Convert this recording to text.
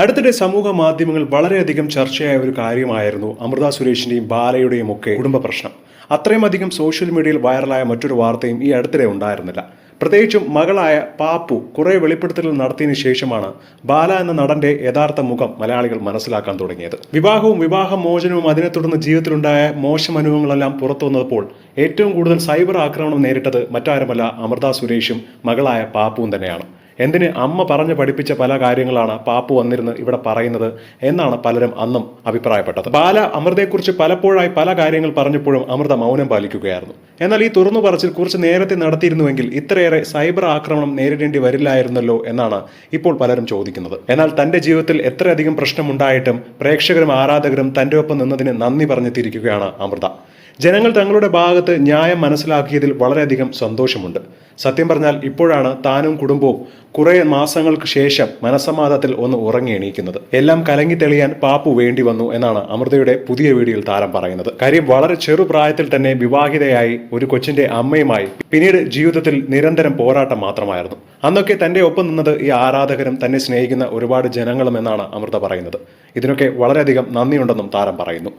അടുത്തിടെ സമൂഹ മാധ്യമങ്ങൾ വളരെയധികം ചർച്ചയായ ഒരു കാര്യമായിരുന്നു അമൃത സുരേഷിന്റെയും ബാലയുടെയും ഒക്കെ കുടുംബ പ്രശ്നം. അത്രയും അധികം സോഷ്യൽ മീഡിയയിൽ വൈറലായ മറ്റൊരു വാർത്തയും ഈ അടുത്തിടെ ഉണ്ടായിരുന്നില്ല. പ്രത്യേകിച്ചും മകളായ പാപ്പു കുറെ വെളിപ്പെടുത്തലുകൾ നടത്തിയതിനു ശേഷമാണ് ബാല എന്ന നടന്റെ യഥാർത്ഥ മുഖം മലയാളികൾ മനസ്സിലാക്കാൻ തുടങ്ങിയത്. വിവാഹവും വിവാഹ മോചനവും അതിനെ തുടർന്ന് ജീവിതത്തിലുണ്ടായ മോശം അനുഭവങ്ങളെല്ലാം പുറത്തു വന്നപ്പോൾ ഏറ്റവും കൂടുതൽ സൈബർ ആക്രമണം നേരിട്ടത് മറ്റാരുമല്ല അമൃത സുരേഷും മകളായ പാപ്പുവും തന്നെയാണ്. എന്തിന് അമ്മ പറഞ്ഞു പഠിപ്പിച്ച പല കാര്യങ്ങളാണ് പാപ്പു വന്നിരുന്ന് ഇവിടെ പറയുന്നത് എന്നാണ് പലരും അന്നും അഭിപ്രായപ്പെട്ടത്. ബാല അമൃതയെക്കുറിച്ച് പലപ്പോഴായി പല കാര്യങ്ങൾ പറഞ്ഞപ്പോഴും അമൃത മൗനം പാലിക്കുകയായിരുന്നു. എന്നാൽ ഈ തുറന്നു പറച്ചിൽ കുറച്ച് നേരത്തെ നടത്തിയിരുന്നുവെങ്കിൽ ഇത്രയേറെ സൈബർ ആക്രമണം നേരിടേണ്ടി വരില്ലായിരുന്നല്ലോ എന്നാണ് ഇപ്പോൾ പലരും ചോദിക്കുന്നത്. എന്നാൽ തന്റെ ജീവിതത്തിൽ എത്രയധികം പ്രശ്നമുണ്ടായിട്ടും പ്രേക്ഷകരും ആരാധകരും തന്റെ ഒപ്പം നിന്നതിന് നന്ദി തിരിക്കുകയാണ് അമൃത. ജനങ്ങൾ തങ്ങളുടെ ഭാഗത്ത് ന്യായം മനസ്സിലാക്കിയതിൽ വളരെയധികം സന്തോഷമുണ്ട്. സത്യം പറഞ്ഞാൽ ഇപ്പോഴാണ് താനും കുടുംബവും കുറേ മാസങ്ങൾക്ക് ശേഷം മനസമാധാനത്തിൽ ഒന്ന് ഉറങ്ങി എണീക്കുന്നത് എല്ലാം കലങ്ങി തെളിയാൻ പാപ്പു വേണ്ടി വന്നു എന്നാണ് അമൃതയുടെ പുതിയ വീഡിയോയിൽ താരം പറയുന്നത്. കാര്യം വളരെ ചെറുപ്രായത്തിൽ തന്നെ വിവാഹിതയായി ഒരു കൊച്ചിന്റെ അമ്മയുമായി പിന്നീട് ജീവിതത്തിൽ നിരന്തരം പോരാട്ടം മാത്രമായിരുന്നു. അന്നൊക്കെ തന്റെ ഒപ്പം നിന്നത് ഈ ആരാധകരും തന്നെ സ്നേഹിക്കുന്ന ഒരുപാട് ജനങ്ങളും എന്നാണ് അമൃത പറയുന്നത്. ഇതിനൊക്കെ വളരെയധികം നന്ദിയുണ്ടെന്നും താരം പറയുന്നു.